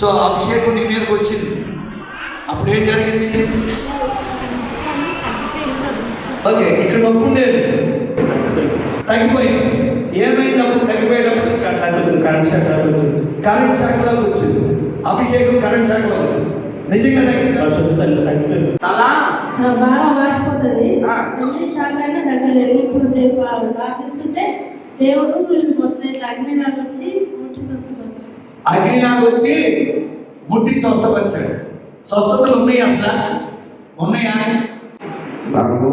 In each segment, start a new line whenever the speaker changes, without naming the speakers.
So అభిషేకం నీ మీదకి వచ్చింది. అప్పుడు ఏం జరిగింది? ఓకే ఇక్కడ నొప్పి ఉండేది. తగ్గిపోయింది. ఏమైంది అప్పుడు తగ్గిపోయేటప్పుడు? కరెంట్ శాఖలోకి వచ్చింది అభిషేకం కరెంట్ శాఖలోకి వచ్చింది నిజంగా తగ్గింది? తల?
ఆ, బాగా వాసిపోతుంది అయినా తగ్గలేదు. ఇప్పుడు ప్రార్థిస్తుంటే దేవుడు వీళ్ళు మొత్తం ఇట్లా అగ్నిలాగా వచ్చి స్వస్థపరిచి
అగ్నిలాగా వచ్చి ముట్టి స్వస్థపరిచాడు స్వస్థతలు ఉన్నాయి అసలు? ఉన్నాయా?
నాకు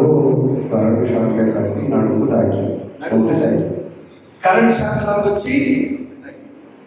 కరెంట్ షాక్లే కాచి నడుము తాకి నొప్పి తాకి.
కరెంట్ శాఖలోకి వచ్చి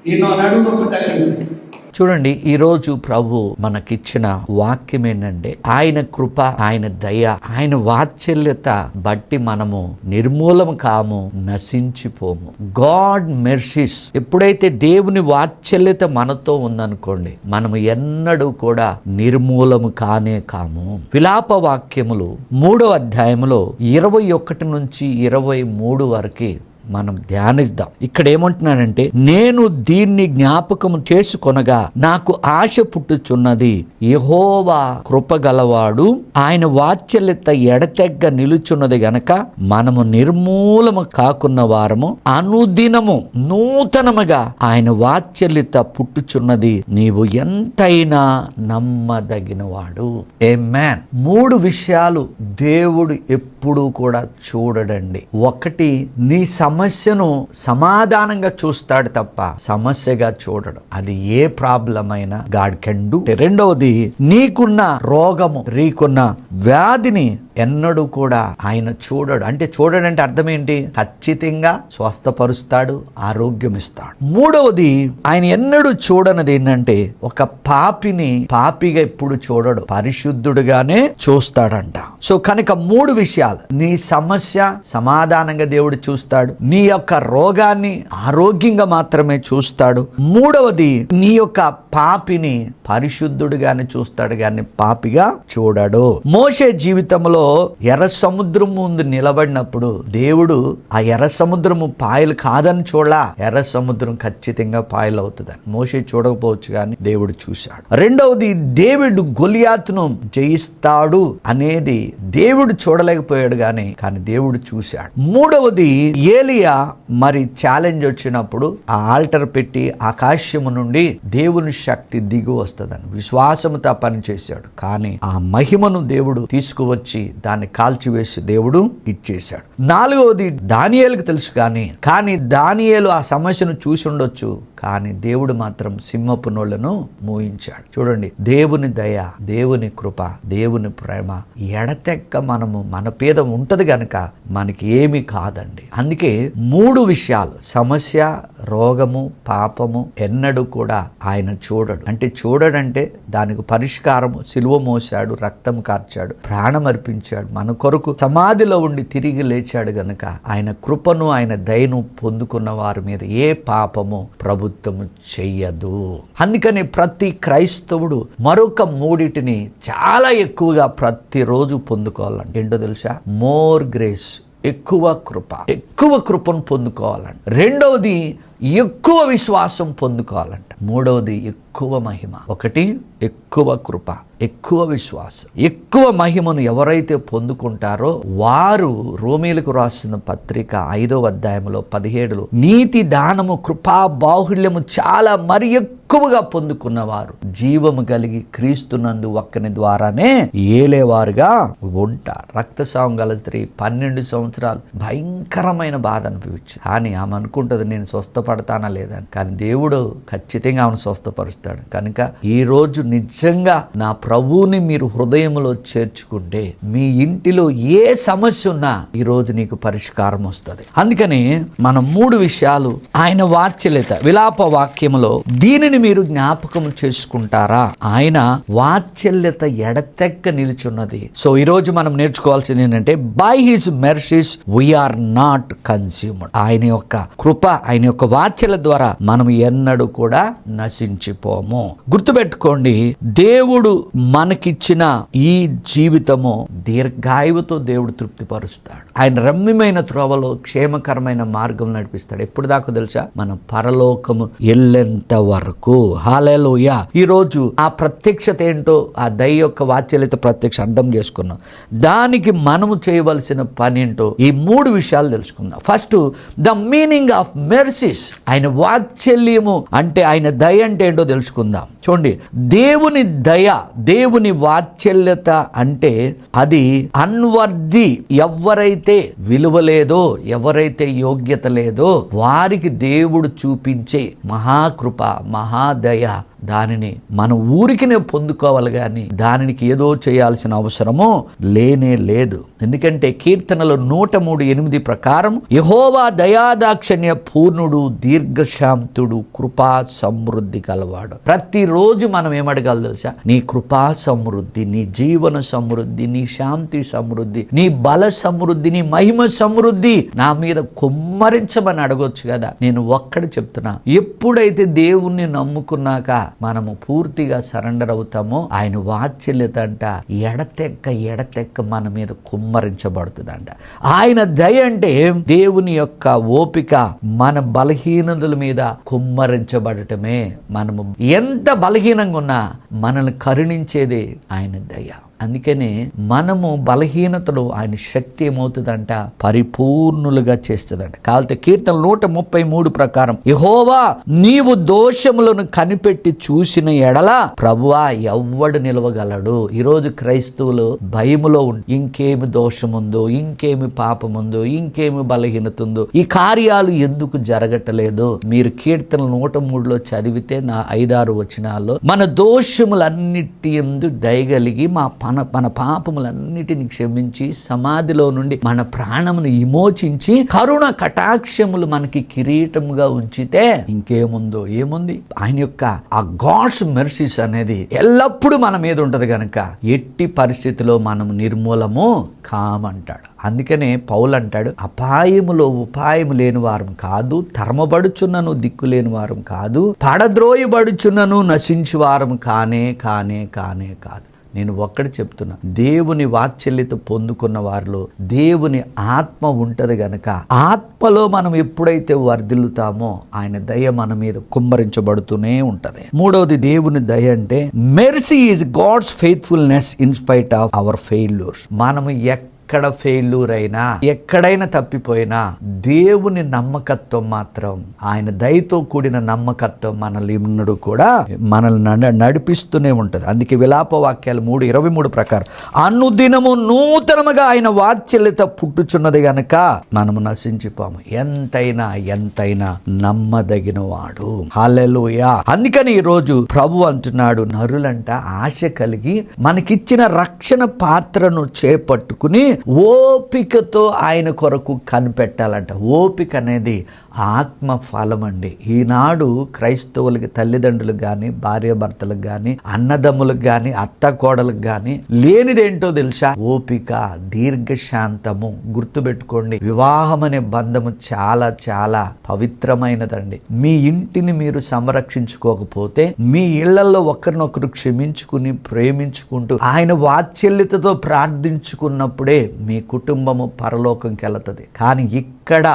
నిన్ను నడుము నొప్పి తగ్గింది.
చూడండి ఈరోజు ప్రభు మనకిచ్చిన వాక్యం ఏంటంటే ఆయన కృప ఆయన దయ ఆయన వాత్సల్యత బట్టి మనము నిర్మూలం కాము నశించిపోము. God Mercedes. ఎప్పుడైతే దేవుని వాత్సల్యత మనతో ఉందనుకోండి మనము ఎన్నడూ కూడా నిర్మూలము కానే కాము. విలాప వాక్యములు మూడో అధ్యాయములో ఇరవై ఒకటి నుంచి ఇరవై మూడు వరకు మనం ధ్యానిద్దాం. ఇక్కడ ఏమంటున్నానంటే నేను దీన్ని జ్ఞాపకం చేసుకొనగా నాకు ఆశ పుట్టుచున్నది యహోవా కృపగలవాడు ఆయన వాత్సల్యత ఎడతెగ్గ నిలుచున్నది గనక మనము నిర్మూలము కాకున్న వారము అనుదినము నూతనముగా ఆయన వాత్సల్యత పుట్టుచున్నది నీవు ఎంతైనా నమ్మదగినవాడు. ఏ మ్యాన్ మూడు విషయాలు దేవుడు ఎప్పుడూ కూడా చూడడండి. ఒకటి నీ సమస్యను సమాధానంగా చూస్తాడు తప్ప సమస్యగా చూడడు. అది ఏ ప్రాబ్లం అయినా గాడ్ కెన్ డూ రెండవది నీకున్న రోగము నీకున్న వ్యాధిని ఎన్నడూ కూడా ఆయన చూడడు. అంటే చూడడంటే అర్థం ఏంటి? ఖచ్చితంగా స్వస్థపరుస్తాడు ఆరోగ్యం ఇస్తాడు. మూడవది ఆయన ఎన్నడూ చూడనది ఏంటంటే ఒక పాపిని పాపిగా ఎప్పుడు చూడడు. పరిశుద్ధుడుగానే చూస్తాడంట. సో కనుక మూడు విషయాలు నీ సమస్య సమాధానంగా దేవుడు చూస్తాడు నీ యొక్క రోగాన్ని ఆరోగ్యంగా మాత్రమే చూస్తాడు. మూడవది నీ యొక్క పాపిని పరిశుద్ధుడుగానే చూస్తాడు కానీ పాపిగా చూడడు. మోషే జీవితంలో ఎర్ర సముద్రం ముందు నిలబడినప్పుడు దేవుడు ఆ ఎర్ర సముద్రము పాయలు కాదని చూడలా. ఎర్ర సముద్రం ఖచ్చితంగా పాయలు అవుతుందని మోషే చూడకపోవచ్చు కానీ దేవుడు చూశాడు. రెండవది దేవుడు గొలియాతును జయిస్తాడు అనేది దేవుడు చూడలేకపోయాడు కానీ కానీ దేవుడు చూశాడు. మూడవది ఏలియా మరి ఛాలెంజ్ వచ్చినప్పుడు ఆ ఆల్టర్ పెట్టి ఆకాశము నుండి దేవుని శక్తి దిగు వస్తుందని విశ్వాసముతో పనిచేశాడు కానీ ఆ మహిమను దేవుడు తీసుకువచ్చి దాన్ని కాల్చివేసి దేవుడు ఇచ్చేశాడు. నాలుగవది దానియేలకు తెలుసు కానీ కానీ దానియేలు ఆ సమస్యను చూసి ఉండొచ్చు. కానీ దేవుడు మాత్రం సింహపు నోళ్ళను మూయించాడు. చూడండి దేవుని దయ దేవుని కృప దేవుని ప్రేమ ఎడతెక్క మనము మన పేద ఉంటది గనక మనకి ఏమి కాదండి. అందుకే మూడు విషయాలు సమస్య రోగము పాపము ఎన్నడూ కూడా ఆయన చూడడు. అంటే చూడడంటే దానికి పరిష్కారము సిలువ మోసాడు రక్తం కార్చాడు ప్రాణం అర్పించాడు మన కొరకు సమాధిలో ఉండి తిరిగి లేచాడు గనక ఆయన కృపను ఆయన దయను పొందుకున్న వారి మీద ఏ పాపము ప్రభు ప్రభుత్వము చెయ్యదు. అందుకని ప్రతి క్రైస్తవుడు మరొక మూడిటిని చాలా ఎక్కువగా ప్రతిరోజు పొందుకోవాలండి. ఏంటో తెలుసా? మోర్ గ్రేస్ ఎక్కువ కృప. ఎక్కువ కృపను పొందుకోవాలండి. రెండవది ఎక్కువ విశ్వాసం పొందుకోవాలంట. మూడవది ఎక్కువ మహిమ. ఒకటి ఎక్కువ కృప. ఎక్కువ విశ్వాసం. ఎక్కువ మహిమను ఎవరైతే పొందుకుంటారో వారు రోమీలకు రాసిన పత్రిక ఐదవ అధ్యాయంలో పదిహేడులో నీతి దానము కృపా బాహుళ్యము చాలా మరి ఎక్కువగా పొందుకున్నవారు. జీవము కలిగి క్రీస్తునందు ఒక్కని ద్వారానే ఏలేవారుగా ఉంటారు. రక్తస్రావం గల స్త్రీ పన్నెండు సంవత్సరాలు భయంకరమైన బాధ అనిపించింది కానీ ఆమె అనుకుంటుంది నేను స్వస్థపడతానా లేదని కానీ దేవుడు ఖచ్చితంగా ఆమెను స్వస్థపరుస్తాడు. కనుక ఈ రోజు నిజంగా నా ప్రభువుని మీరు హృదయంలో చేర్చుకుంటే మీ ఇంటిలో ఏ సమస్య ఉన్నా ఈ రోజు నీకు పరిష్కారం వస్తుంది. అందుకని మనం మూడు విషయాలు ఆయన వాత్సల్యత విలాప వాక్యములో దీనిని మీరు జ్ఞాపకం చేసుకుంటారా? ఆయన వాత్సల్యత ఎడతెక్క నిలుచున్నది. సో ఈ రోజు మనం నేర్చుకోవాల్సింది ఏంటంటే by his mercies we're not consumed ఆయన యొక్క కృప ఆయన యొక్క వాత్సల్య ద్వారా మనం ఎన్నడూ కూడా నశించిపోము. గుర్తుపెట్టుకోండి దేవుడు మనకిచ్చిన ఈ జీవితము దీర్ఘాయువుతో దేవుడు తృప్తిపరుస్తాడు. ఆయన రమ్యమైన త్రోవలో క్షేమకరమైన మార్గం నడిపిస్తాడు. ఎప్పుడు దాకా తెలుసా? మన పరలోకము ఎల్లెంత వరకు. హాలేలోయ ఈరోజు ఆ ప్రత్యక్షత ఏంటో ఆ దయ యొక్క వాచ్యలత ప్రత్యక్ష అర్థం చేసుకున్నాం. దానికి మనము చేయవలసిన పని ఏంటో ఈ మూడు విషయాలు తెలుసుకుందాం. First the meaning of mercies. ఆయన వాత్సల్యము అంటే ఆయన దయ అంటే ఏంటో తెలుసుకుందాం. చూడండి దేవుని దయ దేవుని వాత్సల్యత అంటే అది అన్వర్ది ఎవరైతే విలువ లేదో ఎవరైతే యోగ్యత లేదో వారికి దేవుడు చూపించే మహాకృప మహాదయ. దానిని మన ఊరికినే పొందుకోవాలి కానీ దానికి ఏదో చేయాల్సిన అవసరము లేనే లేదు. ఎందుకంటే కీర్తనలు నూట మూడు ఎనిమిది ప్రకారం యహోవా దయాదాక్షణ్య పూర్ణుడు దీర్ఘశాంతుడు కృపా సమృద్ధి కలవాడు. ప్రతిరోజు మనం ఏమడగాలి తెలుసా? నీ కృపా సమృద్ధి నీ జీవన సమృద్ధి నీ శాంతి సమృద్ధి నీ బల సమృద్ధి నీ మహిమ సమృద్ధి నా మీద కుమ్మరించమని అడగొచ్చు కదా. నేను ఒక్కడ చెప్తున్నా ఎప్పుడైతే దేవుణ్ణి నమ్ముకున్నాక మనము పూర్తిగా సరెండర్ అవుతామో ఆయన వాత్సల్యత అంట ఎడతెక్క ఎడతెక్క మన మీద కుమ్మరించబడుతుందంట. ఆయన దయ అంటే దేవుని యొక్క ఓపిక మన బలహీనతల మీద కుమ్మరించబడటమే. మనము ఎంత బలహీనంగా ఉన్నా మనల్ని కరుణించేది ఆయన దయ. అందుకనే మనము బలహీనతలో ఆయన శక్తి ఏమవుతుందంట? పరిపూర్ణులుగా చేస్తుందంట. కాకపోతే కీర్తన నూట ముప్పై మూడు ప్రకారం యహోవా నీవు దోషములను కనిపెట్టి చూసిన ఎడల ప్రభువా ఎవ్వడు నిలవగలడు. ఈరోజు క్రైస్తవులు భయములో ఉండి ఇంకేమి దోషముందో ఇంకేమి పాపముందో ఇంకేమి బలహీనత ఉందో ఈ కార్యాలు ఎందుకు జరగటలేదు? మీరు కీర్తన నూట మూడులో చదివితే నా ఐదారు వచనాల్లో మన దోషములన్నిటి ఎందు దయగలిగి మా మన మన పాపములన్నిటిని క్షమించి సమాధిలో నుండి మన ప్రాణమును విమోచించి కరుణ కటాక్షములు మనకి కిరీటముగా ఉంచితే ఇంకేముందో ఏముంది? ఆయన యొక్క ఆ గాడ్స్ మెర్సీస్ అనేది ఎల్లప్పుడూ మన మీద ఉంటుంది కనుక ఎట్టి పరిస్థితిలో మనం నిర్మూలము కామంటాడు. అందుకనే పౌలు అంటాడు అపాయములో ఉపాయము లేని వారం కాదు తరమబడుచున్నను దిక్కు లేని వారం కాదు పడద్రోయబడుచున్నను నశించి వారం కానే కానే కానే కాదు. నేను ఒక్కటి చెప్తున్నా. దేవుని వాత్సల్యత పొందుకున్న వారిలో దేవుని ఆత్మ ఉంటది గనక ఆత్మలో మనం ఎప్పుడైతే వర్ధిల్లుతామో ఆయన దయ మన మీద కుమ్మరించబడుతూనే ఉంటది. మూడవది దేవుని దయ అంటే mercy is God's faithfulness in spite of our failures మనము ఎక్కడ ఎక్కడ ఫెయిల్యూర్ అయినా ఎక్కడైనా తప్పిపోయినా దేవుని నమ్మకత్వం మాత్రం ఆయన దయతో కూడిన నమ్మకత్వం మనల్ని ఇన్నడు కూడా మనల్ని నడిపిస్తూనే ఉంటుంది. అందుకే విలాప వాక్యాలు మూడు ఇరవై మూడు ప్రకారం అనుదినము నూతనముగా ఆయన వాత్సల్యత పుట్టుచున్నది గనక మనము నశించిపోము. ఎంతైనా ఎంతైనా నమ్మదగిన వాడు హాలెలూయా అందుకని ఈ రోజు ప్రభు అంటున్నాడు నరులంట ఆశ కలిగి మనకిచ్చిన రక్షణ పాత్రను చేపట్టుకుని ఓపికతో ఆయన కొరకు కనిపెట్టాలంట. ఓపిక అనేది ఆత్మ ఫలం అండి. ఈనాడు క్రైస్తవులకి తల్లిదండ్రులకు కానీ భార్యాభర్తలకు కానీ అన్నదమ్ములకు కానీ అత్త కోడలకు కానీ లేనిదేంటో తెలుసా? ఓపిక దీర్ఘశాంతము. గుర్తుపెట్టుకోండి వివాహం అనే బంధము చాలా చాలా పవిత్రమైనదండి. మీ ఇంటిని మీరు సంరక్షించుకోకపోతే మీ ఇళ్ళలో ఒకరినొకరు క్షమించుకుని ప్రేమించుకుంటూ ఆయన వాత్సల్యతతో ప్రార్థించుకున్నప్పుడే మీ కుటుంబము పరలోకంకి వెళుతుంది కానీ ఇక్కడ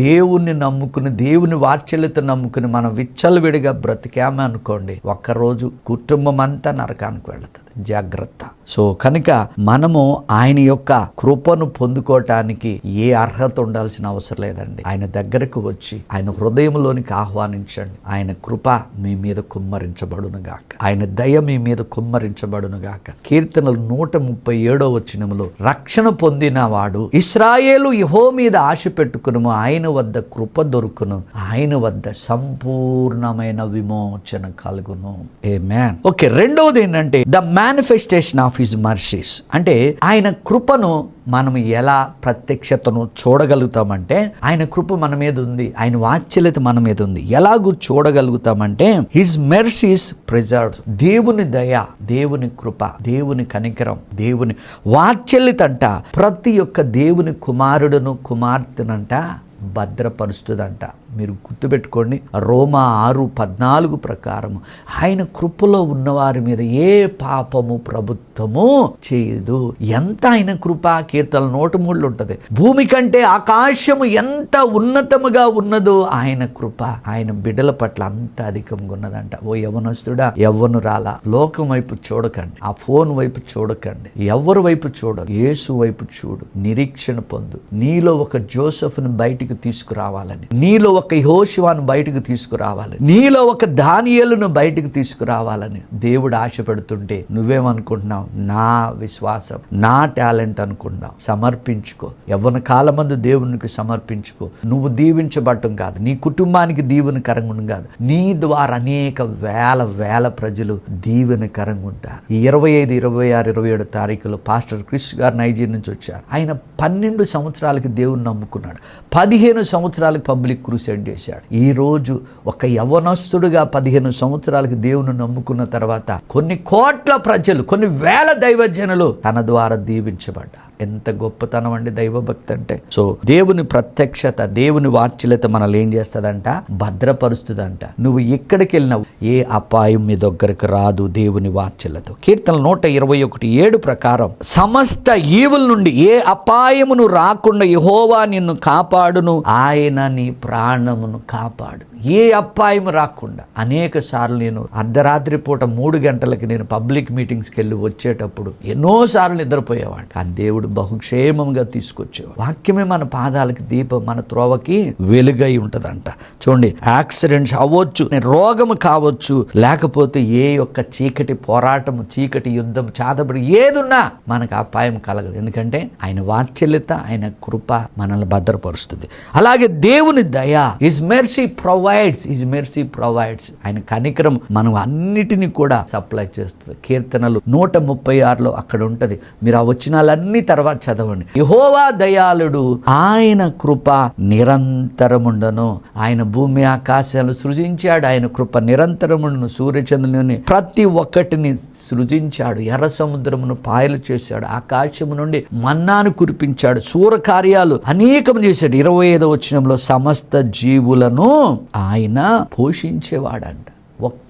దేవుణ్ణి నమ్ముకుని దేవుని వాత్సల్యత నమ్ముకుని మనం విచ్చలవిడిగా బ్రతికామనుకోండి ఒక్కరోజు కుటుంబం అంతా నరకానికి వెళుతుంది జాగ్రత్త. సో కనుక మనము ఆయన యొక్క కృపను పొందుకోవటానికి ఏ అర్హత ఉండాల్సిన అవసరం లేదండి. ఆయన దగ్గరకు వచ్చి ఆయన హృదయంలోనికి ఆహ్వానించండి. ఆయన కృప మీ మీద కుమ్మరించబడును గాక ఆయన దయ మీ మీద కుమ్మరించబడునుగాక. కీర్తనలు నూట ముప్పై ఏడో వచ్చినములో రక్షణ పొందిన వాడు ఇస్రాయేలు యహో మీద ఆశ పెట్టుకును ఆయన వద్ద కృప దొరుకును. ఆయన వద్ద సంపూర్ణమైన విమోచన కలుగును. ఏ మ్యాన్ ఓకే రెండవది ఏంటంటే the manifestation of his mercies అంటే ఆయన కృపను మనం ఎలా ప్రత్యక్షతను చూడగలుగుతామంటే ఆయన కృప మన మీద ఉంది ఆయన వాత్సల్యత మన మీద ఉంది. ఎలాగూ చూడగలుగుతామంటే హిజ్ మెర్సీస్ ప్రిజర్వ్ దేవుని దయ దేవుని కృప దేవుని కనికరం దేవుని వాత్సల్యత అంట ప్రతి ఒక్క దేవుని కుమారుడును కుమార్తెనంట భద్రపరుస్తుందంట. మీరు గుర్తుపెట్టుకోండి. రోమా ఆరు పద్నాలుగు ప్రకారము. ఆయన కృపలో ఉన్నవారి మీద ఏ పాపము ప్రభుత్వము చేయదు. ఎంత ఆయన కృప కీర్తన నూట మూడులో ఉంటుంది. భూమి కంటే ఆకాశము ఎంత ఉన్నతముగా ఉన్నదో ఆయన కృప. ఆయన బిడ్డల పట్ల అంత అధికంగా ఉన్నదంట. ఓ యవనస్తుడా ఎవ్వను రాలా. లోకం వైపు చూడకండి. ఆ ఫోన్ వైపు చూడకండి. ఎవరి వైపు చూడదు? యేసు వైపు చూడు. నిరీక్షణ పొందు. నీలో ఒక జోసెఫ్ను బయటికి తీసుకురావాలని. నీలో ఒక యెహోషువను బయటకు తీసుకురావాలి. నీలో ఒక దానియలను బయటకు తీసుకురావాలని దేవుడు ఆశ పెడుతుంటే నువ్వేమనుకుంటున్నావు? నా విశ్వాసం నా టాలెంట్ అనుకుంటున్నావు. సమర్పించుకో. ఎవరి కాలమందు దేవునికి సమర్పించుకో. నువ్వు దీవించబడటం కాదు. నీ కుటుంబానికి దీవెనకరంగా ఉండడం కాదు. నీ ద్వారా అనేక వేల వేల ప్రజలు దీవెనకరంగా ఉంటారు ఈ ఇరవై ఐదు ఇరవై ఆరు ఇరవై ఏడు తారీఖులో పాస్టర్ క్రిష్ గారు నైజీరియా నుంచి వచ్చారు. ఆయన పన్నెండు సంవత్సరాలకి దేవుని నమ్ముకున్నాడు. పదిహేను సంవత్సరాలకు పబ్లిక్ సెట్ చేశాడు. ఈ రోజు ఒక యవనస్తుడుగా పదిహేను సంవత్సరాలకి దేవుని నమ్ముకున్న తర్వాత కొన్ని కోట్ల ప్రజలు కొన్ని వేల దైవజనులు తన ద్వారా దీవించబడ్డారు. ఎంత గొప్పతనం అండి దైవభక్తి అంటే. సో దేవుని ప్రత్యక్షత దేవుని వాత్సల్యత మనల్ని ఏం చేస్తుందంట? భద్రపరుస్తుందంట. నువ్వు ఎక్కడికి వెళ్ళినావు ఏ అపాయం మీ దగ్గరకు రాదు దేవుని వాత్సల్యత. కీర్తన నూట ఇరవై ఒకటి ఏడు ప్రకారం సమస్త ఈవుల నుండి ఏ అపాయమును రాకుండా యహోవా నిన్ను కాపాడును ఆయన నీ ప్రాణమును కాపాడు ఏ అపాయం రాకుండా. అనేక సార్లు నేను అర్ధరాత్రి పూట మూడు గంటలకి నేను పబ్లిక్ మీటింగ్స్కి వెళ్ళి వచ్చేటప్పుడు ఎన్నోసార్లు నిద్రపోయేవాడు కానీ దేవుడు బహుక్షేమంగా తీసుకొచ్చేవాడు. వాక్యమే మన పాదాలకి దీపం మన త్రోవకి వెలుగై ఉంటదంట. చూడండి యాక్సిడెంట్స్ అవ్వచ్చు రోగము కావచ్చు లేకపోతే ఏ యొక్క చీకటి పోరాటము చీకటి యుద్ధం చాతబడి ఏదున్నా మనకు అపాయం కలగదు. ఎందుకంటే ఆయన వాత్సల్యత ఆయన కృప మనల్ని భద్రపరుస్తుంది. అలాగే దేవుని దయ his mercy provides his mercy provides. ఆయన కనికరం మనం అన్నిటినీ కూడా సప్లై చేస్తుంది. కీర్తనలు నూట ముప్పై ఆరులో అక్కడ ఉంటుంది. మీరు ఆ వచ్చినాలన్నీ తర్వాత చదవండి. యహోవా దయాళుడు ఆయన కృప నిరంతరముండను. ఆయన భూమి ఆకాశాలు సృజించాడు. ఆయన కృప నిరంతరముండను. సూర్యచంద్రుని ప్రతి ఒక్కటిని సృజించాడు. ఎర్ర సముద్రమును పాయలు చేశాడు. ఆకాశము నుండి మన్నాను కురిపించాడు. సూర కార్యాలు అనేకం చేశాడు. ఇరవై ఐదవ వచనంలో సమస్త జీవులను ఆయన పోషించేవాడంట.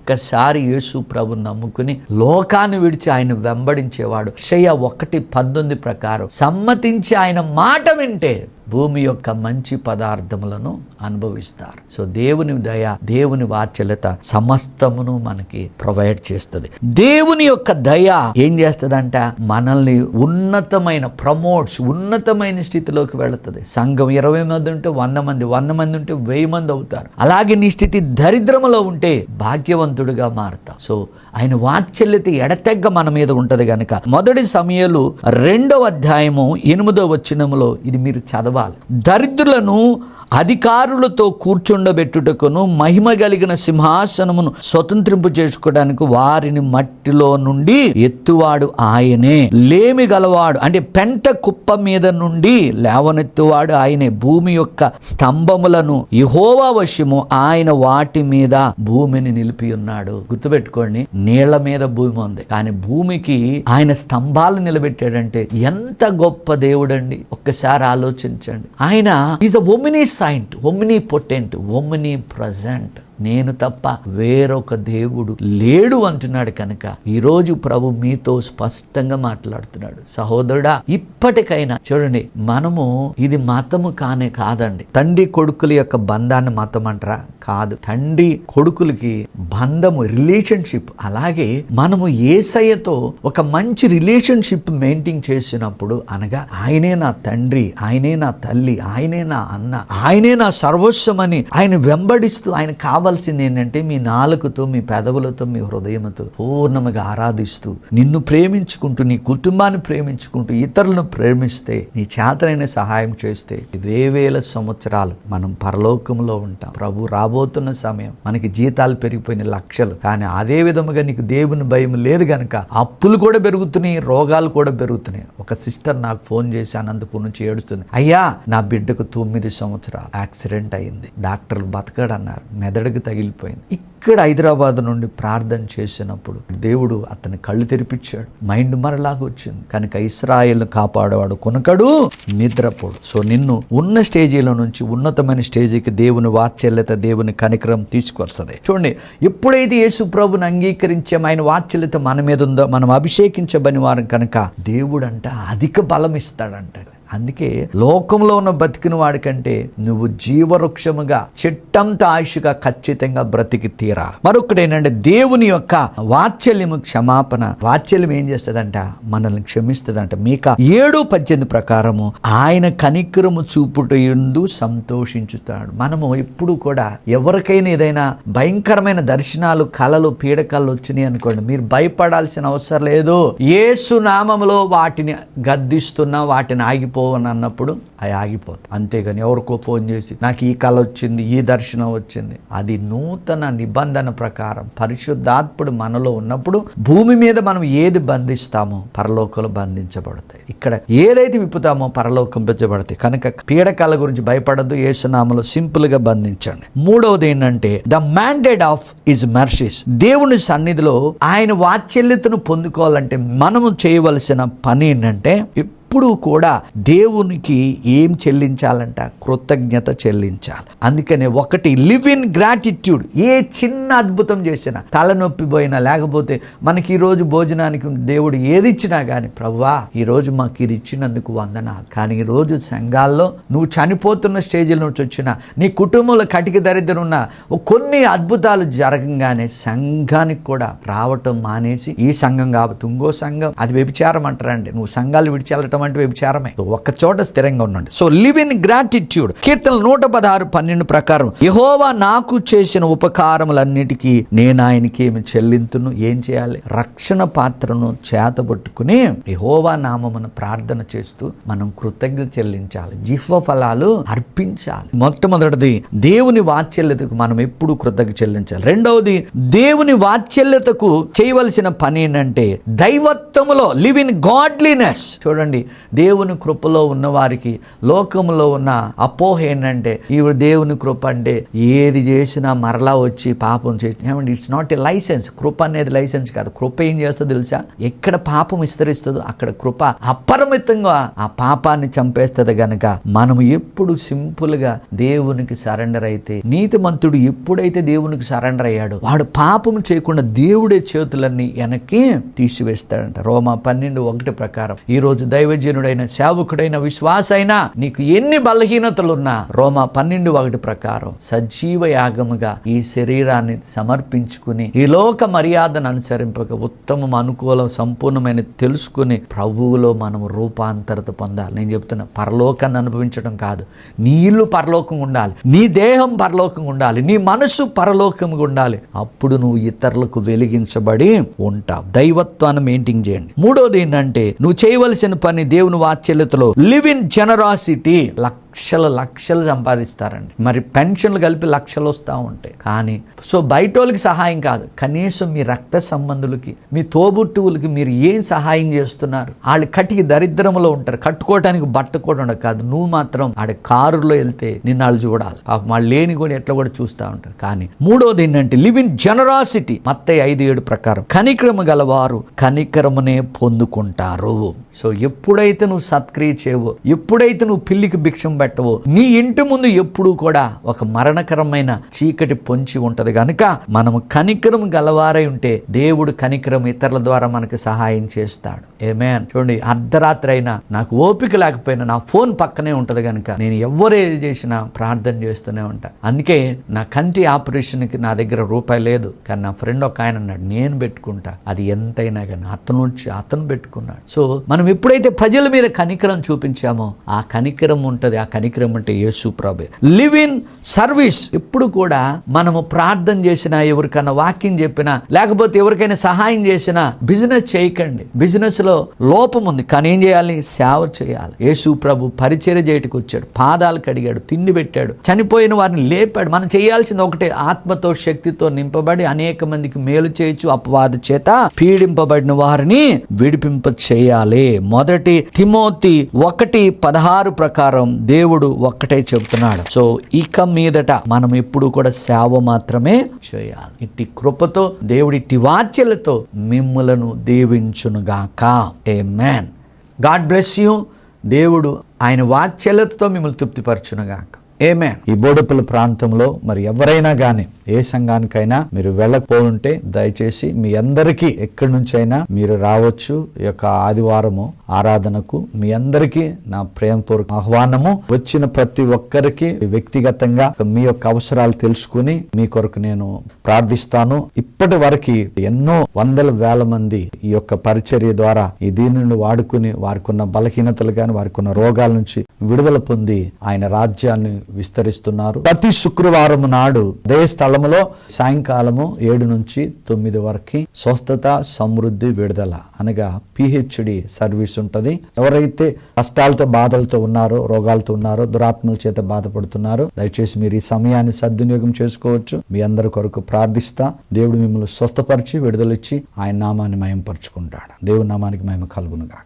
ఒక్కసారి యేసు ప్రభు నమ్ముకుని లోకాన్ని విడిచి ఆయన వెంబడించేవాడు. క్షయ ఒకటి పంతొమ్మిది ప్రకారం సమ్మతించి ఆయన మాట వింటే భూమి యొక్క మంచి పదార్థములను అనుభవిస్తారు. సో దేవుని దయ దేవుని వాత్సల్యత సమస్తమును మనకి ప్రొవైడ్ చేస్తుంది. దేవుని యొక్క దయ ఏం చేస్తుందంట? మనల్ని ఉన్నతమైన ప్రమోట్స్ ఉన్నతమైన స్థితిలోకి వెళుతుంది. సంఘం ఇరవై మంది ఉంటే వంద మంది వంద మంది ఉంటే వెయ్యి మంది అవుతారు. అలాగే నీ స్థితి దరిద్రములో ఉంటే భాగ్యవంతుడిగా మారుతావు. సో ఆయన వాత్సల్యత ఎడతెగ్గ మన మీద ఉంటది కనుక మొదటి సమయాలు రెండవ అధ్యాయము ఎనిమిదో వచ్చినములో ఇది మీరు చదవ తెరవాలి దరిద్రులను అధికారులతో కూర్చుండబెట్టుటకును మహిమ కలిగిన సింహాసనమును స్వతంత్రింపు చేసుకోవడానికి వారిని మట్టిలో నుండి ఎత్తువాడు ఆయనే. లేమి గలవాడు అంటే పెంట కుప్ప మీద నుండి లేవనెత్తువాడు ఆయనే. భూమి యొక్క స్తంభములను ఇహోవా వశము ఆయన వాటి మీద భూమిని నిలిపి ఉన్నాడు. గుర్తుపెట్టుకోండి నీళ్ళ మీద భూమి ఉంది. కానీ భూమికి ఆయన స్తంభాలు నిలబెట్టాడంటే ఎంత గొప్ప దేవుడండి. ఒక్కసారి ఆలోచించండి. గమనించండి ఆయన is a omniscient omnipotent omnipresent నేను తప్ప వేరొక దేవుడు లేడు అంటున్నాడు కనుక ఈరోజు ప్రభు మీతో స్పష్టంగా మాట్లాడుతున్నాడు. సహోదరుడా ఇప్పటికైనా చూడండి మనము ఇది మతము కానే కాదండి. తండ్రి కొడుకుల యొక్క బంధాన్ని మతం అంటారా? కాదు. తండ్రి కొడుకులకి బంధము రిలేషన్షిప్ అలాగే మనము ఏసయ్యతో ఒక మంచి రిలేషన్షిప్ మెయింటైన్ చేసినప్పుడు అనగా ఆయనే నా తండ్రి ఆయనే నా తల్లి ఆయనే నా అన్న ఆయనే నా సర్వస్వమని ఆయన వెంబడిస్తూ ఆయన కావాల్సింది ఏంటంటే మీ నాలుకతో మీ పెదవులతో మీ హృదయంతో పూర్ణముగా ఆరాధిస్తూ నిన్ను ప్రేమించుకుంటూ నీ కుటుంబాన్ని ప్రేమించుకుంటూ ఇతరులను ప్రేమిస్తే నీ చేతనైన సహాయం చేస్తే వేవేల సంవత్సరాలు మనం పరలోకంలో ఉంటాం. ప్రభు రాబోతున్న సమయం మనకి జీతాలు పెరిగిపోయిన లక్షలు. కానీ అదే విధముగా నీకు దేవుని భయం లేదు గనక అప్పులు కూడా పెరుగుతున్నాయి రోగాలు కూడా పెరుగుతున్నాయి. ఒక సిస్టర్ నాకు ఫోన్ చేసి అనంతపూర్ నుంచి ఏడుస్తుంది అయ్యా నా బిడ్డకు తొమ్మిది సంవత్సరాలు యాక్సిడెంట్ అయింది. డాక్టర్లు బతకడన్నారు. మెదడుకు తగిలిపోయింది. ఇక్కడ హైదరాబాద్ నుండి ప్రార్థన చేసినప్పుడు దేవుడు అతని కళ్ళు తెరిపించాడు. మైండ్ మరలాగా వచ్చింది. కనుక ఇస్రాయేల్ కాపాడేవాడు కొనకడు నిద్రపోడు. సో నిన్ను ఉన్న స్టేజీల నుంచి ఉన్నతమైన స్టేజీకి దేవుని వాత్సల్యత దేవుని కనికరం తీసుకొస్తుంది. చూడండి ఎప్పుడైతే యేసు ప్రభుని అంగీకరించే ఆయన వాత్సల్యత మన మీద ఉందో మనం అభిషేకించబని వారం కనుక దేవుడు అంట అధిక బలం ఇస్తాడంట అందుకే లోకంలో ఉన్న బతికిన వాడికంటే నువ్వు జీవవృక్షముగా చిట్టంత ఆయుషుగా ఖచ్చితంగా బ్రతికి తీరాలి మరొకటి ఏంటంటే దేవుని యొక్క వాత్సల్యము క్షమాపణ. వాత్సల్యం ఏం చేస్తుందంట? మనల్ని క్షమిస్తుందంట. మీక ఏడు పద్దెనిమిది ప్రకారము ఆయన కనికరము చూపుట ఎందు సంతోషించుతాడు. మనము ఎప్పుడు కూడా ఎవరికైనా ఏదైనా భయంకరమైన దర్శనాలు కళలు పీడకలు వచ్చినాయి అనుకోండి మీరు భయపడాల్సిన అవసరం లేదు. ఏసు నామములో వాటిని గద్దిస్తున్నా వాటిని ఆగిపోవని అన్నప్పుడు అవి ఆగిపోతాయి. అంతేగాని ఎవరికో ఫోన్ చేసి నాకు ఈ కళ వచ్చింది ఈ దర్శనం వచ్చింది. అది నూతన నిబంధన ప్రకారం పరిశుద్ధాత్ముడు మనలో ఉన్నప్పుడు భూమి మీద మనం ఏది బంధిస్తామో పరలోకంలో బంధించబడతాయి. ఇక్కడ ఏదైతే విప్పుతామో పరలోకం పెంచబడతాయి. కనుక పీడకాల గురించి భయపడద్దు ఏసునామలో సింపుల్గా బంధించండి. మూడవది ఏంటంటే the mandate of his mercies దేవుని సన్నిధిలో ఆయన వాత్సల్యతను పొందుకోవాలంటే మనము చేయవలసిన పని ఏంటంటే ఎప్పుడూ కూడా దేవునికి ఏం చెల్లించాలంట? కృతజ్ఞత చెల్లించాలి. అందుకనే ఒకటి లివ్ ఇన్ గ్రాటిట్యూడ్ ఏ చిన్న అద్భుతం చేసినా తలనొప్పి పోయినా లేకపోతే మనకి ఈరోజు భోజనానికి దేవుడు ఏది ఇచ్చినా కానీ ప్రవ్వా ఈరోజు మాకు ఇది ఇచ్చినందుకు వందనాలు. కానీ ఈరోజు సంఘాల్లో నువ్వు చనిపోతున్న స్టేజ్ల నుంచి వచ్చిన నీ కుటుంబంలో కటిక దరిద్రం ఉన్న కొన్ని అద్భుతాలు జరగంగానే సంఘానికి కూడా రావటం మానేసి ఈ సంఘం కాబట్టి ఇంకో సంఘం. అది వ్యభిచారం అంటారండి. నువ్వు సంఘాలు విడిచెళ్ళటం అంటే వ్యభిచారమే. ఒక చోట స్థిరంగా ఉండండి. సో లివ్ ఇన్ గ్రాటిట్యూడ్ కీర్తనలు నూట పదహారు పన్నెండు ప్రకారం యహోవా నాకు చేసిన ఉపకారములన్నిటికీ నేను ఆయనకి ఏమి చెల్లింతును? ఏం చేయాలి? రక్షణ పాత్రను చేతబట్టుకుని యహోవా నామమును ప్రార్థన చేస్తూ మనం కృతజ్ఞత చెల్లించాలి. జీవ ఫలాలు అర్పించాలి. మొట్టమొదటిది దేవుని వాత్సల్యతకు మనం ఎప్పుడు కృతజ్ఞత చెల్లించాలి. రెండవది దేవుని వాత్సల్యతకు చేయవలసిన పని ఏంటంటే దైవత్వములో లివ్ ఇన్ గాడ్లీనెస్ చూడండి దేవుని కృపలో ఉన్న వారికి లోకంలో ఉన్న అపోహ ఏంటంటే ఈవిడ దేవుని కృప అంటే ఏది చేసినా మరలా వచ్చి పాపం చేసి ఏమంటే ఇట్స్ నాట్ ఏ లైసెన్స్ కృప అనేది లైసెన్స్ కాదు. కృప ఏం చేస్తుందో తెలుసా? ఎక్కడ పాపం విస్తరిస్తుందో అక్కడ కృప అపరిమితంగా ఆ పాపాన్ని చంపేస్తుంది గనక మనం ఎప్పుడు సింపుల్గా దేవునికి సరెండర్ అయితే నీతిమంతుడు ఎప్పుడైతే దేవునికి సరెండర్ అయ్యాడో వాడు పాపం చేయకుండా దేవుడే చేతులన్నీ వెనక్కి తీసివేస్తాడంట. రోమా పన్నెండు ఒకటి ప్రకారం. ఈ రోజు దైవజనుడైన సేవకుడైన విశ్వాస అయినా నీకు ఎన్ని బలహీనతలున్నా రోమా పన్నెండు ఒకటి ప్రకారం సజీవ యాగముగా ఈ శరీరాన్ని సమర్పించుకుని ఈ లోక మర్యాదను అనుసరింపక ఉత్తమం అనుకూలం సంపూర్ణమైన తెలుసుకుని ప్రభువులో మనం రూపాంతరత పొందాలి. నేను చెప్తున్నా పరలోకాన్ని అనుభవించడం కాదు. నీ ఇల్లు పరలోకం ఉండాలి. నీ దేహం పరలోకం ఉండాలి. నీ మనసు పరలోకం ఉండాలి. అప్పుడు నువ్వు ఇతరులకు వెలిగించబడి ఉంటావు. దైవత్వాన్ని మెయింటైన్ చేయండి. మూడోది ఏంటంటే నువ్వు చేయవలసిన పని దేవుని వాత్సల్యతలో లివ్ ఇన్ జనరాసిటీ. లక్షల లక్షలు సంపాదిస్తారండి. మరి పెన్షన్లు కలిపి లక్షలు వస్తూ ఉంటాయి కానీ సో బయట వాళ్ళకి సహాయం కాదు. కనీసం మీ రక్త సంబంధులకి మీ తోబుట్టువులకి మీరు ఏం సహాయం చేస్తున్నారు? వాళ్ళు కటికి దరిద్రంలో ఉంటారు. కట్టుకోవడానికి బట్ట కూడా ఉండదు కాదు. నువ్వు మాత్రం ఆడ కారులో వెళ్తే నిన్ను వాళ్ళు చూడాలి. వాళ్ళు లేని కూడా ఎట్లా కూడా చూస్తూ ఉంటారు. కానీ మూడోది ఏంటంటే లివ్ ఇన్ జనరాసిటీ మత్త ఐదు ఏడు ప్రకారం కనిక్రమ గలవారు కనిక్రమనే పొందుకుంటారు. సో ఎప్పుడైతే నువ్వు సత్క్రియ చేయవో ఎప్పుడైతే నువ్వు పిల్లికి భిక్షం పెట్టవు. నీ ఇంటి ముందు ఎప్పుడూ కూడా ఒక మరణకరమైన చీకటి పొంచి ఉంటది కనుక మనము కనికరం గలవారై ఉంటే దేవుడు కనికరం ఇతరుల ద్వారా మనకు సహాయం చేస్తాడు. ఏమే చూడండి అర్ధరాత్రి అయినా నాకు ఓపిక లేకపోయినా నా ఫోన్ పక్కనే ఉంటది కనుక నేను ఎవరు ఏది చేసినా ప్రార్థన చేస్తూనే ఉంటా. అందుకే నా కంటి ఆపరేషన్కి నా దగ్గర రూపాయి లేదు. కానీ నా ఫ్రెండ్ ఒక ఆయన అన్నాడు నేను పెట్టుకుంటా. అది ఎంతైనా కానీ అతను వచ్చి అతను పెట్టుకున్నాడు. సో మనం ఎప్పుడైతే ప్రజల మీద కనికరం చూపించామో ఆ కనికరం ఉంటుంది ఆ కనికరం అంటే యేసు ప్రభే. లివ్ ఇన్ సర్వీస్ ఎప్పుడు కూడా మనము ప్రార్థన చేసినా ఎవరికైనా వాక్యం చెప్పినా లేకపోతే ఎవరికైనా సహాయం చేసినా బిజినెస్ చేయకండి. బిజినెస్లో లోపం ఉంది. కానీ ఏం చేయాలి? సేవ చేయాలి. యేసు ప్రభు పరిచర్య చేయటకు వచ్చాడు. పాదాలు కడిగాడు తిండి పెట్టాడు. చనిపోయిన వారిని లేపాడు. మనం చేయాల్సింది ఒకటే ఆత్మతో శక్తితో నింపబడి అనేక మందికి మేలు చేయొచ్చు. అపవాద చేత పీడింపబడిన వారిని విడిపింప చేయాలి మొదటి తిమోతి ఒకటి పదహారు ప్రకారం దేవుడు ఒక్కటే చెబుతున్నాడు. సో ఇక మీదట మనం ఎప్పుడు కూడా సేవ మాత్రమే చేయాలి. ఇట్టి కృపతో దేవుడి ఇట్టి వాచ్యలతో మిమ్ములను దీవించునుగాక. Amen God bless you దేవుడు ఆయన వాచ్యలతో మిమ్మల్ని తృప్తిపరచునుగాక. ఏమే ఈ బోడుపల్లి ప్రాంతంలో మరి ఎవరైనా కానీ ఏ సంఘానికైనా మీరు వెళ్ళకపోతుంటే దయచేసి మీ అందరికీ ఎక్కడి నుంచైనా మీరు రావచ్చు. ఈ యొక్క ఆదివారము ఆరాధనకు మీ అందరికీ నా ప్రేమపూర్వక ఆహ్వానము. వచ్చిన ప్రతి ఒక్కరికి వ్యక్తిగతంగా మీ యొక్క అవసరాలు తెలుసుకుని మీ కొరకు నేను ప్రార్థిస్తాను. ఇప్పటి వరకు ఎన్నో వందల వేల మంది ఈ యొక్క పరిచర్య ద్వారా ఈ దీనిని వాడుకుని వారికి ఉన్న బలహీనతలు కానీ వారికి ఉన్న రోగాల నుంచి విడుదల పొంది ఆయన రాజ్యాన్ని విస్తరిస్తున్నారు. ప్రతి శుక్రవారం నాడు అదే స్థలములో సాయంకాలము ఏడు నుంచి తొమ్మిది వరకు స్వస్థత సమృద్ధి విడుదల అనగా పిహెచ్డి సర్వీస్ ఉంటది. ఎవరైతే కష్టాలతో బాధలతో ఉన్నారో రోగాలతో ఉన్నారో దురాత్మల చేత బాధపడుతున్నారో దయచేసి మీరు ఈ సమయాన్ని సద్వినియోగం చేసుకోవచ్చు. మీ అందరి కొరకు ప్రార్థిస్తా. దేవుడు మిమ్మల్ని స్వస్థపరిచి విడుదలిచ్చి ఆయన నామాన్ని మయంపరుచుకుంటాడు దేవుడి నామానికి మేము కలుగునుగా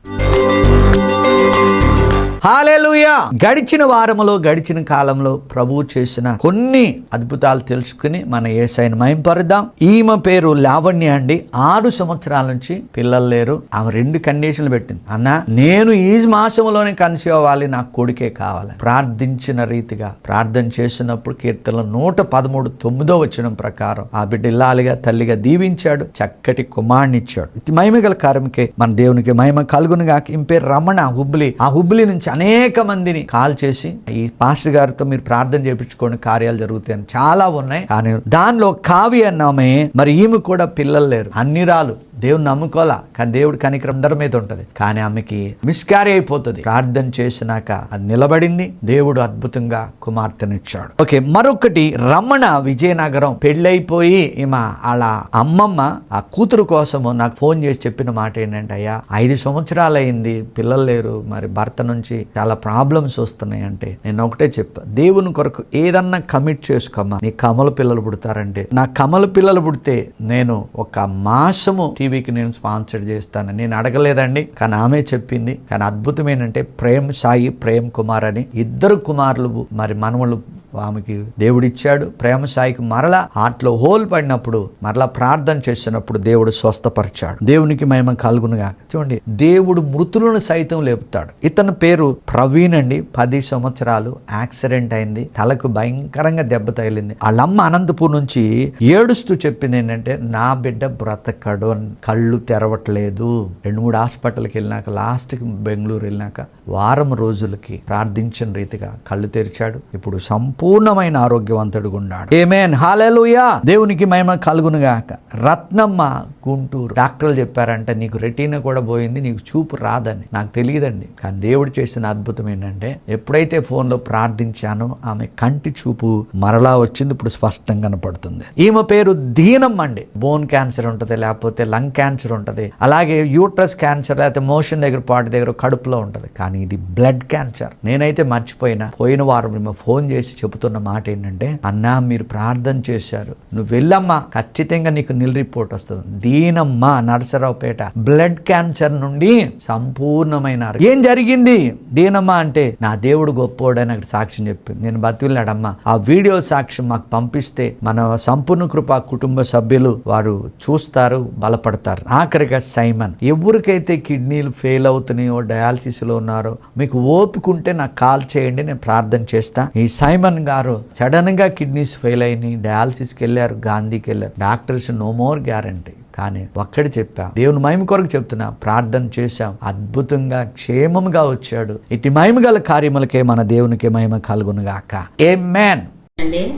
హాలేలుయా. గడిచిన వారములో గడిచిన కాలంలో ప్రభువు చేసిన కొన్ని అద్భుతాలు తెలుసుకుని మన ఏసైని మయంపరుద్దాం ఈమె పేరు లావణ్య అండి. ఆరు సంవత్సరాల నుంచి పిల్లలు లేరు. ఆమె రెండు కండిషన్లు పెట్టింది. అన్న నేను ఈ మాసంలోనే కన్సీవ్ అవ్వాలి నాకు కొడుకే కావాలి. ప్రార్థించిన రీతిగా ప్రార్థన చేసినప్పుడు కీర్తనలు నూట పదమూడు తొమ్మిదో వచ్చిన ప్రకారం ఆ బిడ్డ ఇల్లాలిగా తల్లిగా దీవించాడు చక్కటి కుమారునిచ్చాడు ఇది మహిమ గల కార్యముకే మన దేవునికి మహిమ కలుగునుగా ఇంపేరు రమణ హుబ్లీ. ఆ హుబ్లీ నుంచి అనేక మందిని కాల్ చేసి ఈ పాస్టర్ గారితో మీరు ప్రార్థన చేయించుకోండి కార్యాలు జరుగుతాయని చాలా ఉన్నాయి. కానీ దానిలో కావి అన్నామే మరి ఈమె కూడా పిల్లలు లేరు. అన్ని రాలు. దేవుని నమ్ముకోలా కానీ దేవుడు కనికరం అందరి మీద ఉంటుంది. కానీ ఆమెకి మిస్క్యారీ అయిపోతుంది. ప్రార్థన చేసినాక అది నిలబడింది. దేవుడు అద్భుతంగా కుమార్తెనిచ్చాడు. ఓకే మరొకటి రమణ విజయనగరం పెళ్ళైపోయి ఈమె వాళ్ళ అమ్మమ్మ ఆ కూతురు కోసము నాకు ఫోన్ చేసి చెప్పిన మాట ఏంటంటే అయ్యా ఐదు సంవత్సరాలు అయింది పిల్లలు లేరు. మరి భర్త నుంచి చాలా ప్రాబ్లమ్స్ వస్తున్నాయి అంటే నేను ఒకటే చెప్పా. దేవుని కొరకు ఏదన్నా కమిట్ చేసుకోమ్మా నీ కమల పిల్లలు పుడతారంటే. నా కమల పిల్లలు పుడితే నేను ఒక మాసము టీవీకి నేను స్పాన్సర్ చేస్తాను నేను అడగలేదండి. కానీ ఆమె చెప్పింది. కానీ అద్భుతం ఏంటంటే ప్రేమ్ సాయి ప్రేమ్ కుమార్ అని ఇద్దరు కుమారులు మరి మనవలు ఆమెకి దేవుడిచ్చాడు. ప్రేమ సాయికి మరలా ఆటలో హోల్ పడినప్పుడు మరలా ప్రార్థన చేసినప్పుడు దేవుడు స్వస్థపరిచాడు. దేవునికి మహిమ కలుగునుగా చూడండి దేవుడు మృతులను సైతం లేపుతాడు. ఇతని పేరు ప్రవీణ్ అండి. పది సంవత్సరాలు యాక్సిడెంట్ అయింది. తలకు భయంకరంగా దెబ్బ తగిలింది. వాళ్ళమ్మ అనంతపూర్ నుంచి ఏడుస్తూ చెప్పింది ఏంటంటే నా బిడ్డ బ్రతకడు. కళ్ళు తెరవట్లేదు. రెండు మూడు హాస్పిటల్కి వెళ్ళినాక లాస్ట్కి బెంగళూరు వెళ్ళినాక వారం రోజులకి ప్రార్థించిన రీతిగా కళ్ళు తెరిచాడు. ఇప్పుడు సంపూర్ణ సంపూర్ణమైన ఆరోగ్యవంతుడుగా ఉన్నాడు. ఏమేన్ హాలెలుయా దేవునికి మహిమ కలుగునుగాక రత్నమ్మ గుంటూరు. డాక్టర్లు చెప్పారంటే నీకు రెటీనా కూడా పోయింది నీకు చూపు రాదని. నాకు తెలియదండి. కానీ దేవుడు చేసిన అద్భుతం ఏంటంటే ఎప్పుడైతే ఫోన్లో ప్రార్థించానో ఆమె కంటి చూపు మరలా వచ్చింది ఇప్పుడు స్పష్టంగా కనపడుతుంది. ఈమె పేరు దీనమ్మ అండి. బోన్ క్యాన్సర్ ఉంటుంది లేకపోతే లంగ్ క్యాన్సర్ ఉంటుంది అలాగే యూట్రస్ క్యాన్సర్ లేకపోతే మోషన్ దగ్గర పాటి దగ్గర కడుపులో ఉంటుంది. కానీ ఇది బ్లడ్ క్యాన్సర్. నేనైతే మర్చిపోయినా పోయిన వారం మేము ఫోన్ చేసి చెబుతున్న మాట ఏంటంటే అన్నా మీరు ప్రార్థన చేశారు. నువ్వు వెళ్ళమ్మా. ఖచ్చితంగా నీకు నిల్ రిపోర్ట్ వస్తుంది. దీనమ్మ నరసరావుపేట బ్లడ్ క్యాన్సర్ నుండి సంపూర్ణమైన ఏం జరిగింది? దీనమ్మ అంటే నా దేవుడు గొప్పోడని అక్కడ సాక్ష్యం చెప్పింది. నేను బతికిలాడమ్మా ఆ వీడియో సాక్ష్యం మాకు పంపిస్తే మన సంపూర్ణ కృప కుటుంబ సభ్యులు వారు చూస్తారు బలపడతారు. ఆఖరిగా సైమన్ ఎవరికైతే కిడ్నీలు ఫెయిల్ అవుతున్నాయో డయాలసిస్లో ఉన్నారో మీకు ఓపిక ఉంటే నాకు కాల్ చేయండి నేను ప్రార్థన చేస్తా. ఈ సైమన్ గారు సడన్గా కిడ్నీస్ ఫెయిల్ అయినాయి డయాలసిస్కి వెళ్ళారు గాంధీకి వెళ్ళారు. Doctors no more guarantee. కానీ ఒక్కడి చెప్పాం దేవుని మహిమ కొరకు చెప్తున్నా ప్రార్థన చేశాం. అద్భుతంగా క్షేమముగా వచ్చాడు. ఇటు మహిమ గల కార్యములకే మన దేవునికి మహిమ కలుగునుగాక. ఏ మ్యాన్
అండి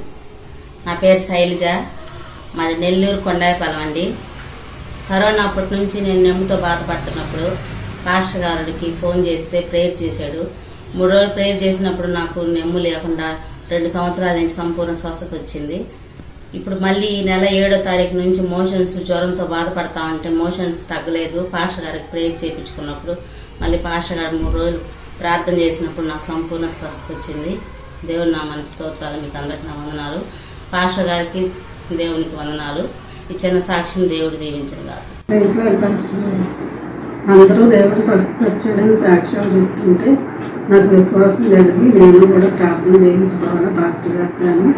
నా పేరు శైలజ. మాది నెల్లూరు కొండాయపాలెం అండి. కరోనా అప్పటి నుంచి నేను నెమ్ముతో బాధపడుతున్నప్పుడు పాస్టర్ గారికి ఫోన్ చేస్తే ప్రేయర్ చేశాడు. మూడు రోజులు ప్రేయర్ చేసినప్పుడు నాకు నెమ్ము లేకుండా రెండు సంవత్సరాల నుంచి సంపూర్ణ స్వస్థత వచ్చింది. ఇప్పుడు మళ్ళీ ఈ నెల ఏడో తారీఖు నుంచి మోషన్స్ జ్వరంతో బాధపడతా ఉంటే మోషన్స్ తగ్గలేదు. పాష గారికి ప్రేయర్ చేయించుకున్నప్పుడు మళ్ళీ పాష గారు మూడు రోజులు ప్రార్థన చేసినప్పుడు నాకు సంపూర్ణ స్వస్థత వచ్చింది. దేవుని మన స్తోత్రాలు. మీకు అందరికి నా వందనాలు. పాష గారికి దేవునికి వందనాలు. ఈ చిన్న సాక్ష్యం దేవుడు దీవించను కాదు
అందరూ దేవుడు స్వస్థపరిచాడని సాక్ష్యాలు చెప్తుంటే నాకు విశ్వాసం కలిగి నేను కూడా ప్రార్థన చేయించుకోవాలా పాస్టర్ గారితో అని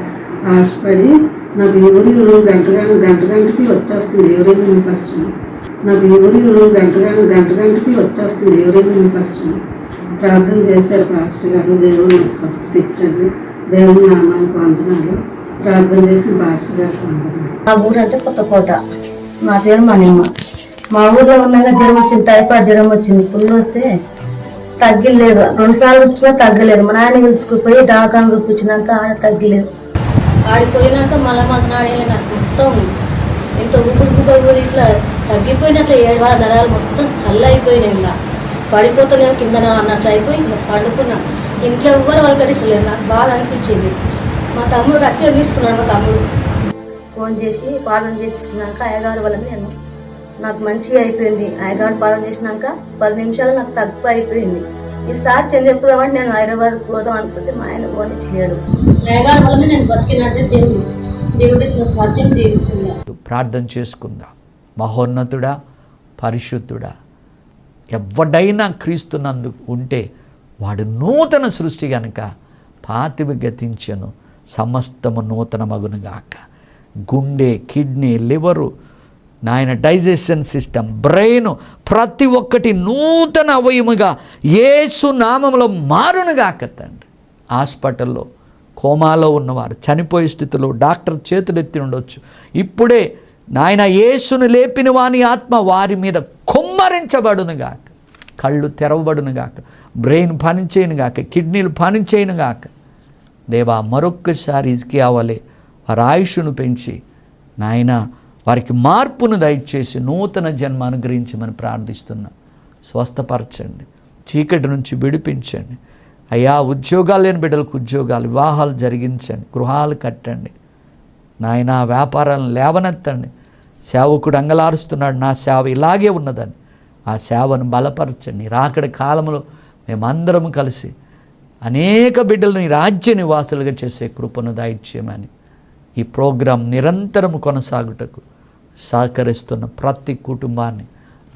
ఆశపడి నాకు యూరిన్ గంట గంట గంట గంటకి వచ్చేస్తుంది యూరిన్ ఇన్ఫెక్షన్ నాకు యూరిన్ గంట గంట గంట గంటకి వచ్చేస్తుంది యూరిన్ ఇన్ఫెక్షన్ ప్రార్థన చేశారు పాస్టర్ గారు. దేవుడు నాకు స్వస్థత ఇచ్చాడు. దేవుని నామానికి వందనాలు. ప్రార్థన చేసిన పాస్టర్ గారికి వందనాలు.
మా ఊరు అంటే కొత్తకోట మా పేరు మణిమ్మ మా ఊర్లో ఉన్నాక జ్వరం వచ్చింది టైఫాయిడ్ జ్వరం వచ్చింది. పుల్లు వస్తే తగ్గలేదు. రెండు సార్లు వచ్చినా తగ్గలేదు. మా నాయన పిలుచుకుపోయి డాకాను చూపించినాక ఆడ తగ్గలేదు. ఆడిపోయినాక మళ్ళీ మాకు నాడేళ్ళ నాకు మొత్తం ఎంత ఉగురు ఇట్లా తగ్గిపోయినట్లు ఏడవా నరాలు మొత్తం చల్ల అయిపోయినాయి ఇంకా. పడిపోతున్నాయో కిందన అన్నట్లు అయిపోయి ఇంకా పండుకున్నా. ఇంట్లో ఎవ్వరు పలకరిస్తలేదు నాకు బాధ అనిపించింది. మా తమ్ముడు రచ్చ తీసుకున్నాడు మా తమ్ముడు? ఫోన్ చేసి పాలన చేయించుకున్నాక అయ్యగారు వల్ల నేను నాకు మంచిగా అయిపోయింది. అయ్యగారు పాలన చేసినాక పది నిమిషాలు నాకు తక్కువ అయిపోయింది. ఈసారి చెల్లి చెప్పుదామంటే నేను హైదరాబాద్ పోదాం అనుకుంటే మా ఆయన పోనిచ్చలేడు అయ్యగారి వల్ల నేను బతికినంటే దేవుడు. దేవుడు ఇచ్చిన సాధ్యం దీవించింది
ప్రార్థన చేసుకుందాం? మహోన్నతుడా? పరిశుద్ధుడా? ఎవడైనా క్రీస్తునందు ఉంటే వాడు నూతన సృష్టి గనుక పాతివి గతించను. సమస్తము నూతన మగునుగాక గుండె కిడ్నీ లివరు నాయన డైజెషన్ సిస్టమ్ బ్రెయిన్ ప్రతి ఒక్కటి నూతన అవయముగా ఏసు నామంలో మారునుగాక తండ్రి. హాస్పిటల్లో కోమాలో ఉన్నవారు చనిపోయే స్థితిలో డాక్టర్ చేతులెత్తి ఉండొచ్చు. ఇప్పుడే నాయన యేసును లేపిన వాని ఆత్మ వారి మీద కొమ్మరించబడునుగాక కళ్ళు తెరవబడునుగాక బ్రెయిన్ పనిచేయనుగాక కిడ్నీలు పనిచేయనుగాక దేవా మరొక్కసారి ఇసుకి అవ్వాలి వారి ఆయుష్ను పెంచి నాయనా వారికి మార్పును దయచేసి నూతన జన్మ అనుగ్రహించమని ప్రార్థిస్తున్నా. స్వస్థపరచండి. చీకటి నుంచి విడిపించండి. అయ్యా ఉద్యోగాలు లేని బిడ్డలకు ఉద్యోగాలు వివాహాలు జరిగించండి. గృహాలు కట్టండి. నాయన వ్యాపారాలను లేవనెత్తండి. సేవకుడు అంగలారుస్తున్నాడు. నా సేవ ఇలాగే ఉన్నదని ఆ సేవను బలపరచండి. రాకడ కాలంలో మేమందరం కలిసి అనేక బిడ్డలను రాజ్య నివాసులుగా చేసే కృపను దాయిచ్చేయమని ఈ ప్రోగ్రాం నిరంతరం కొనసాగుటకు సహకరిస్తున్న ప్రతి కుటుంబాన్ని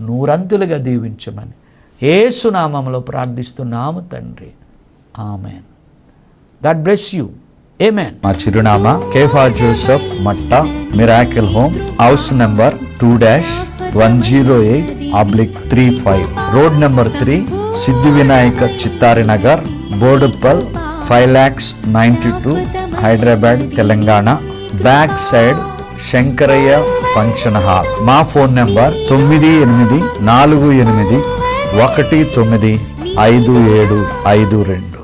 నూరంతులుగా దీవించమని ఏసునామంలో ప్రార్థిస్తున్నాము తండ్రి. Amen. God bless you. Amen మా చిరునామా Kepha Joseph Matta miracle home house number two dash one zero eight oblique three five. Road number three Siddhi Vinayaka Chittari Nagar Boduppal five lakhs ninety two Hyderabad Telangana. Back side Shankaraiah function hall. మా phone number తొమ్మిది ఎనిమిది నాలుగు ఎనిమిది ఒకటి తొమ్మిది ఐదు ఏడు ఐదు రెండు.